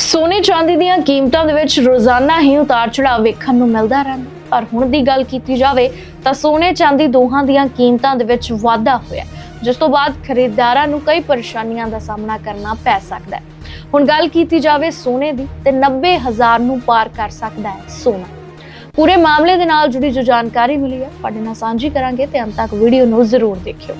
ਸੋਨੇ ਚਾਂਦੀ ਦੀਆਂ ਕੀਮਤਾਂ ਦੇ ਵਿੱਚ ਰੋਜ਼ਾਨਾ ਹੀ ਉਤਾਰ ਚੜਾਅ ਵੇਖਣ ਨੂੰ ਮਿਲਦਾ ਰਹਿੰਦਾ। ਪਰ ਹੁਣ ਦੀ ਗੱਲ ਕੀਤੀ ਜਾਵੇ ਤਾਂ ਸੋਨੇ ਚਾਂਦੀ ਦੋਹਾਂ ਦੀਆਂ ਕੀਮਤਾਂ ਦੇ ਵਿੱਚ ਵਾਧਾ ਹੋਇਆ ਜਿਸ ਤੋਂ ਬਾਅਦ ਖਰੀਦਦਾਰਾਂ ਨੂੰ ਕਈ ਪਰੇਸ਼ਾਨੀਆਂ ਦਾ ਸਾਹਮਣਾ ਕਰਨਾ ਪੈ ਸਕਦਾ ਹੈ। ਹੁਣ ਗੱਲ ਕੀਤੀ ਜਾਵੇ ਸੋਨੇ ਦੀ ਤੇ 90000 ਨੂੰ ਪਾਰ ਕਰ ਸਕਦਾ ਹੈ ਸੋਨਾ। ਪੂਰੇ ਮਾਮਲੇ ਦੇ ਨਾਲ ਜੁੜੀ ਜੋ ਜਾਣਕਾਰੀ ਮਿਲੀ ਹੈ, ਤੁਹਾਡੇ ਨਾਲ ਸਾਂਝੀ ਕਰਾਂਗੇ ਤੇ ਅੰਤ ਤੱਕ ਵੀਡੀਓ ਨੂੰ ਜ਼ਰੂਰ ਦੇਖਿਓ।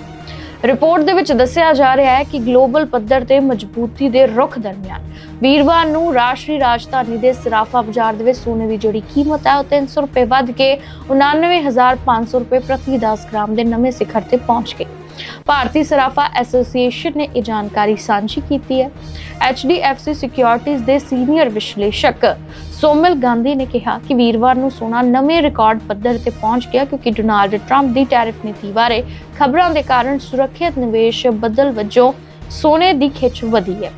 ਰਿਪੋਰਟ ਦੇ ਵਿੱਚ ਦੱਸਿਆ ਜਾ ਰਿਹਾ ਹੈ ਕਿ ਗਲੋਬਲ ਪੱਧਰ ਤੇ ਮਜ਼ਬੂਤੀ ਦੇ ਰੁਖ ਦਰਮਿਆਨ ਵੀਰਵਾਰ ਨੂੰ ਰਾਸ਼ਟਰੀ ਰਾਜਧਾਨੀ ਦੇ ਸਰਾਫਾ ਬਾਜ਼ਾਰ ਦੇ ਵਿੱਚ ਸੋਨੇ ਦੀ ਜਿਹੜੀ ਕੀਮਤ ਹੈ ਉਹ 300 ਰੁਪਏ ਵੱਧ ਕੇ 99500 ਰੁਪਏ ਪ੍ਰਤੀ 10 ਗ੍ਰਾਮ ਦੇ ਨਵੇਂ ਸਿਖਰ ਤੇ ਪਹੁੰਚ ਗਈ। ਭਾਰਤੀ ਸਰਾਫਾ ਐਸੋਸੀਏਸ਼ਨ ਨੇ ਇਹ ਜਾਣਕਾਰੀ ਸਾਂਝੀ ਕੀਤੀ ਹੈ। HDFC ਸਿਕਿਉਰਿਟੀਜ਼ ਦੇ ਸੀਨੀਅਰ ਵਿਸ਼ਲੇਸ਼ਕ ਸੋਮਲ ਗਾਂਧੀ ਨੇ ਕਿਹਾ ਕਿ ਵੀਰਵਾਰ ਨੂੰ ਸੋਨਾ ਨਵੇਂ ਰਿਕਾਰਡ ਪੱਧਰ ਤੇ ਪਹੁੰਚ ਗਿਆ ਕਿਉਂਕਿ ਡੋਨਾਲਡ ਟਰੰਪ ਦੀ ਟੈਰਿਫ ਨੀਤੀ ਬਾਰੇ ਖਬਰਾਂ ਦੇ ਕਾਰਨ ਸੁਰੱਖਿਅਤ ਨਿਵੇਸ਼ ਬਦਲ ਵਜੋਂ ਸੋਨੇ ਦੀ ਖਿੱਚ ਵਧੀ ਹੈ।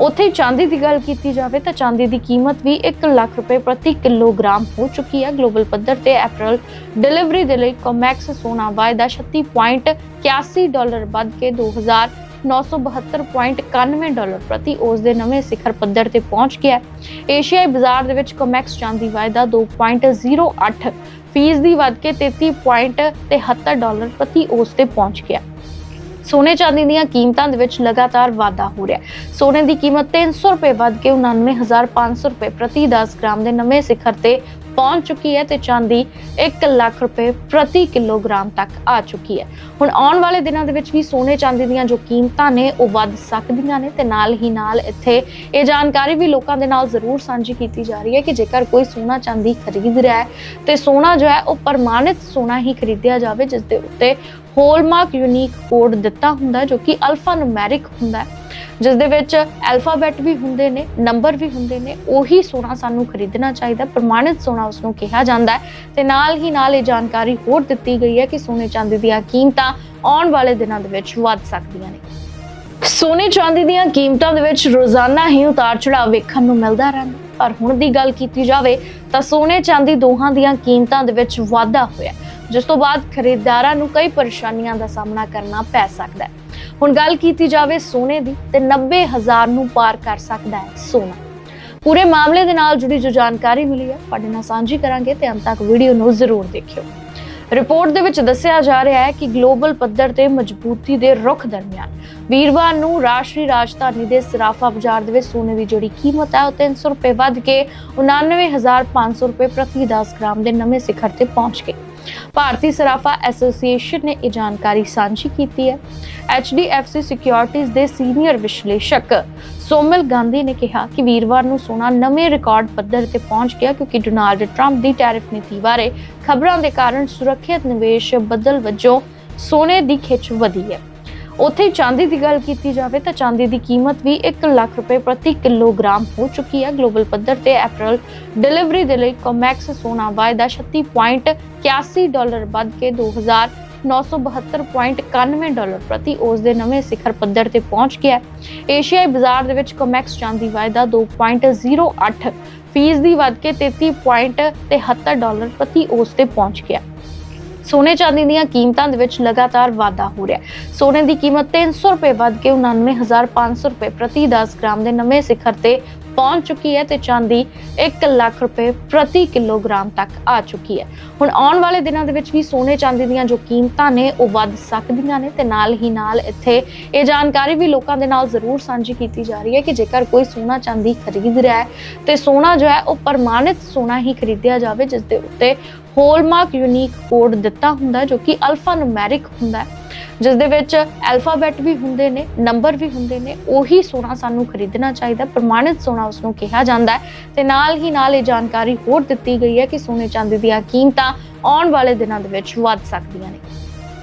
ਉੱਥੇ ਚਾਂਦੀ ਦੀ ਗੱਲ ਕੀਤੀ ਜਾਵੇ ਤਾਂ ਚਾਂਦੀ ਦੀ ਕੀਮਤ ਵੀ 1 ਲੱਖ ਰੁਪਏ ਪ੍ਰਤੀ ਕਿਲੋਗ੍ਰਾਮ ਹੋ ਚੁੱਕੀ ਹੈ। ਗਲੋਬਲ ਪੱਧਰ ਤੇ ਅਪ੍ਰੈਲ ਡਿਲੀਵਰੀ ਦੇ ਲਈ ਕੋਮੈਕਸ ਸੋਨਾ ਵਾਅਦਾ 36.81 ਡਾਲਰ ਵੱਧ ਕੇ 2972.91 ਡਾਲਰ ਪ੍ਰਤੀ ਉਸ ਦੇ ਨਵੇਂ ਸਿਖਰ ਪੱਧਰ ਤੇ ਪਹੁੰਚ ਗਿਆ ਏਸ਼ੀਆਈ ਬਾਜ਼ਾਰ ਦੇ ਵਿੱਚ ਕੋਮੈਕਸ ਚਾਂਦੀ ਵਾਅਦਾ 2.08 ਫੀਸਦੀ ਵੱਧ ਕੇ 33.73 ਡਾਲਰ ਪ੍ਰਤੀ ਉਸ ਤੇ ਪਹੁੰਚ ਗਿਆ ਸੋਨੇ ਚਾਂਦੀ ਦੀਆਂ ਕੀਮਤਾਂ ਦੇ ਵਿੱਚ ਲਗਾਤਾਰ ਵਾਧਾ ਹੋ ਰਿਹਾ ਹੈ। ਸੋਨੇ ਦੀ ਕੀਮਤ 300 ਰੁਪਏ ਵੱਧ ਕੇ 99500 ਰੁਪਏ ਪ੍ਰਤੀ 10 ਗ੍ਰਾਮ ਦੇ ਨਵੇਂ ਸਿਖਰ ਤੇ ਪਹੁੰਚ ਚੁੱਕੀ ਹੈ ਤੇ ਚਾਂਦੀ 1 ਲੱਖ ਰੁਪਏ ਪ੍ਰਤੀ ਕਿਲੋਗ੍ਰਾਮ ਤੱਕ ਆ ਚੁੱਕੀ ਹੈ। ਹੁਣ ਆਉਣ ਵਾਲੇ ਦਿਨਾਂ ਦੇ ਵਿੱਚ ਵੀ ਸੋਨੇ ਚਾਂਦੀ ਦੀਆਂ ਜੋ ਕੀਮਤਾਂ ਨੇ, ਉਹ ਵੱਧ ਸਕਦੀਆਂ ਨੇ ਤੇ ਨਾਲ ਹੀ ਨਾਲ ਇੱਥੇ ਇਹ ਜਾਣਕਾਰੀ ਵੀ ਲੋਕਾਂ ਦੇ ਨਾਲ ਜ਼ਰੂਰ ਸਾਂਝੀ ਕੀਤੀ ਜਾ ਰਹੀ ਹੈ ਕਿ ਜੇਕਰ ਕੋਈ ਸੋਨਾ ਚਾਂਦੀ ਖਰੀਦ ਰਿਹਾ ਹੈ ਤੇ ਸੋਨਾ ਜੋ ਹੈ, ਉਹ ਪ੍ਰਮਾਣਿਤ ਸੋਨਾ ਹੀ ਖਰੀਦਿਆ ਜਾਵੇ, ਜਿਸ ਦੇ ਉੱਤੇ ਹੋਲਮਾਰਕ ਯੂਨੀਕ ਕੋਡ ਦਿੱਤਾ ਹੁੰਦਾ ਜੋ ਕਿ ਅਲਫਾ ਨੂਮੈਰਿਕ ਹੁੰਦਾ ਹੈ। ਜਿਸ ਦੇ ਵਿੱਚ ਅਲਫਾਬੈਟ ਵੀ ਹੁੰਦੇ ਨੇ ਨੰਬਰ ਵੀ ਹੁੰਦੇ ਨੇ, ਉਹੀ ਸੋਨਾ ਸਾਨੂੰ ਖਰੀਦਣਾ ਚਾਹੀਦਾ, ਪ੍ਰਮਾਣਿਤ ਸੋਨਾ ਉਸ ਨੂੰ ਕਿਹਾ ਜਾਂਦਾ ਹੈ। ਤੇ ਨਾਲ ਹੀ ਨਾਲ ਇਹ ਜਾਣਕਾਰੀ ਹੋਰ ਦਿੱਤੀ ਗਈ ਹੈ ਕਿ ਸੋਨੇ ਚਾਂਦੀ ਦੀਆਂ ਕੀਮਤਾਂ ਆਉਣ ਵਾਲੇ ਦਿਨਾਂ ਦੇ ਵਿੱਚ ਵੱਧ ਸਕਦੀਆਂ ਨੇ। ਸੋਨੇ ਚਾਂਦੀ ਦੀਆਂ ਕੀਮਤਾਂ ਦੇ ਵਿੱਚ ਰੋਜ਼ਾਨਾ ਹੀ ਉਤਾਰ ਚੜਾਅ ਵੇਖਣ ਨੂੰ ਮਿਲਦਾ ਰਹਿੰਦਾ ਪਰ ਹੁਣ ਦੀ ਗੱਲ ਕੀਤੀ ਜਾਵੇ ਤਾਂ ਸੋਨੇ ਚਾਂਦੀ ਦੋਹਾਂ ਦੀਆਂ ਕੀਮਤਾਂ ਦੇ ਵਿੱਚ ਵਾਧਾ ਹੋਇਆ ਜਿਸ ਤੋਂ ਬਾਅਦ ਖਰੀਦਦਾਰਾਂ ਨੂੰ ਕਈ ਪਰੇਸ਼ਾਨੀਆਂ ਦਾ ਸਾਹਮਣਾ ਕਰਨਾ ਪੈ ਸਕਦਾ ਹੈ। ਹੁਣ ਗੱਲ ਕੀਤੀ ਜਾਵੇ ਸੋਨੇ ਦੀ, ਤੇ 90000 ਨੂੰ ਪਾਰ ਕਰ ਸਕਦਾ ਹੈ ਸੋਨਾ। ਪੂਰੇ ਮਾਮਲੇ ਦੇ ਨਾਲ ਜੁੜੀ ਜੋ ਜਾਣਕਾਰੀ ਮਿਲੀ ਹੈ, ਤੁਹਾਡੇ ਨਾਲ ਸਾਂਝੀ ਕਰਾਂਗੇ ਤੇ ਅੰਤ ਤੱਕ ਵੀਡੀਓ ਨੂੰ ਜ਼ਰੂਰ ਦੇਖਿਓ। ਰਿਪੋਰਟ ਦੇ ਵਿੱਚ ਦੱਸਿਆ ਜਾ ਰਿਹਾ ਹੈ ਕਿ ਗਲੋਬਲ ਪੱਧਰ ਤੇ ਮਜ਼ਬੂਤੀ ਦੇ ਰੁਖ ਦਰਮਿਆਨ ਵੀਰਵਾਰ ਨੂੰ ਰਾਸ਼ਟਰੀ ਰਾਜਧਾਨੀ ਦੇ ਸਰਾਫਾ ਬਾਜ਼ਾਰ ਦੇ ਵਿੱਚ ਸੋਨੇ ਦੀ ਜਿਹੜੀ ਕੀਮਤ ਹੈ, ਉਹ 300 ਰੁਪਏ ਵੱਧ ਕੇ 99500 ਰੁਪਏ ਪ੍ਰਤੀ 10 ਗ੍ਰਾਮ ਦੇ ਨਵੇਂ ਸਿਖਰ ਤੇ ਪਹੁੰਚ ਗਈ। ਭਾਰਤੀ ਸਰਾਫਾ ਐਸੋਸੀਏਸ਼ਨ ਨੇ ਇਹ ਜਾਣਕਾਰੀ ਸਾਂਝੀ ਕੀਤੀ ਹੈ। HDFC ਸਿਕਿਉਰਿਟੀਜ਼ ਦੇ ਸੀਨੀਅਰ ਵਿਸ਼ਲੇਸ਼ਕ ਸੋਮਲ ਗਾਂਧੀ ਨੇ ਕਿਹਾ ਕਿ ਵੀਰਵਾਰ ਨੂੰ ਸੋਨਾ ਨਵੇਂ ਰਿਕਾਰਡ ਪੱਧਰ ਤੇ ਪਹੁੰਚ ਗਿਆ ਕਿਉਂਕਿ ਡੋਨਾਲਡ ਟਰੰਪ ਦੀ ਟੈਰਿਫ ਨੀਤੀ ਬਾਰੇ ਖਬਰਾਂ ਦੇ ਕਾਰਨ ਸੁਰੱਖਿਅਤ ਨਿਵੇਸ਼ ਬਦਲ ਵਜੋਂ ਸੋਨੇ ਦੀ ਖਿੱਚ ਵਧੀ ਹੈ। ਉੱਥੇ ਚਾਂਦੀ ਦੀ ਗੱਲ ਕੀਤੀ ਜਾਵੇ ਤਾਂ ਚਾਂਦੀ ਦੀ ਕੀਮਤ ਵੀ 1 ਲੱਖ ਰੁਪਏ ਪ੍ਰਤੀ ਕਿਲੋਗ੍ਰਾਮ ਹੋ ਚੁੱਕੀ ਹੈ। ਗਲੋਬਲ ਪੱਧਰ ਤੇ ਅਪ੍ਰੈਲ ਡਿਲੀਵਰੀ ਦੇ ਲਈ ਕੋਮੈਕਸ ਸੋਨਾ ਵਾਅਦਾ 36.81 ਡਾਲਰ ਵੱਧ ਕੇ 2972.91 ਡਾਲਰ ਪ੍ਰਤੀ ਉਸ ਦੇ ਨਵੇਂ ਸਿਖਰ ਪੱਧਰ ਤੇ ਪਹੁੰਚ ਗਿਆ ਏਸ਼ੀਆਈ ਬਾਜ਼ਾਰ ਦੇ ਵਿੱਚ ਕੋਮੈਕਸ ਚਾਂਦੀ ਵਾਅਦਾ 2.08 ਫੀਸਦੀ ਵੱਧ ਕੇ 33.73 ਡਾਲਰ ਪ੍ਰਤੀ ਉਸ ਤੇ ਪਹੁੰਚ ਗਿਆ ਸੋਨੇ ਚਾਂਦੀ ਦੀਆਂ ਕੀਮਤਾਂ ਦੇ ਵਿੱਚ ਲਗਾਤਾਰ ਵਾਧਾ ਹੋ ਰਿਹਾ ਹੈ। ਸੋਨੇ ਦੀ ਕੀਮਤ 300 ਰੁਪਏ ਵੱਧ ਕੇ 99500 ਰੁਪਏ ਪ੍ਰਤੀ 10 ਗ੍ਰਾਮ ਦੇ ਨਵੇਂ ਸਿਖਰ ਤੇ ਪਹੁੰਚ ਚੁੱਕੀ ਹੈ ਤੇ ਚਾਂਦੀ 1 ਲੱਖ ਰੁਪਏ ਪ੍ਰਤੀ ਕਿਲੋਗ੍ਰਾਮ ਤੱਕ ਆ ਚੁੱਕੀ ਹੈ। ਹੁਣ ਆਉਣ ਵਾਲੇ ਦਿਨਾਂ ਦੇ ਵਿੱਚ ਵੀ ਸੋਨੇ ਚਾਂਦੀ ਦੀਆਂ ਜੋ ਕੀਮਤਾਂ ਨੇ, ਉਹ ਵੱਧ ਸਕਦੀਆਂ ਨੇ ਤੇ ਨਾਲ ਹੀ ਨਾਲ ਇੱਥੇ ਇਹ ਜਾਣਕਾਰੀ ਵੀ ਲੋਕਾਂ ਦੇ ਨਾਲ ਜ਼ਰੂਰ ਸਾਂਝੀ ਕੀਤੀ ਜਾ ਰਹੀ ਹੈ ਕਿ ਜੇਕਰ ਕੋਈ ਸੋਨਾ ਚਾਂਦੀ ਖਰੀਦ ਰਿਹਾ ਹੈ ਤੇ ਸੋਨਾ ਜੋ ਹੈ, ਉਹ ਪ੍ਰਮਾਣਿਤ ਸੋਨਾ ਹੀ ਖਰੀਦਿਆ ਜਾਵੇ, ਜਿਸ ਦੇ ਉੱਤੇ ਹੋਲਮਾਰਕ ਯੂਨੀਕ ਕੋਡ ਦਿੱਤਾ ਹੁੰਦਾ ਜੋ ਕਿ ਅਲਫਾ ਨੂਮੈਰਿਕ ਹੁੰਦਾ ਹੈ, ਜਿਸ ਦੇ ਵਿੱਚ ਅਲਫਾਬੈਟ ਵੀ ਹੁੰਦੇ ਨੇ, ਨੰਬਰ ਵੀ ਹੁੰਦੇ ਨੇ, ਉਹੀ ਸੋਨਾ ਸਾਨੂੰ ਖਰੀਦਣਾ ਚਾਹੀਦਾ, ਪ੍ਰਮਾਣਿਤ ਸੋਨਾ ਉਸ ਨੂੰ ਕਿਹਾ ਜਾਂਦਾ ਹੈ। ਤੇ ਨਾਲ ਹੀ ਨਾਲ ਇਹ ਜਾਣਕਾਰੀ ਹੋਰ ਦਿੱਤੀ ਗਈ ਹੈ ਕਿ ਸੋਨੇ ਚਾਂਦੀ ਦੀਆਂ ਕੀਮਤਾਂ ਆਉਣ ਵਾਲੇ ਦਿਨਾਂ ਦੇ ਵਿੱਚ ਵੱਧ ਸਕਦੀਆਂ ਨੇ।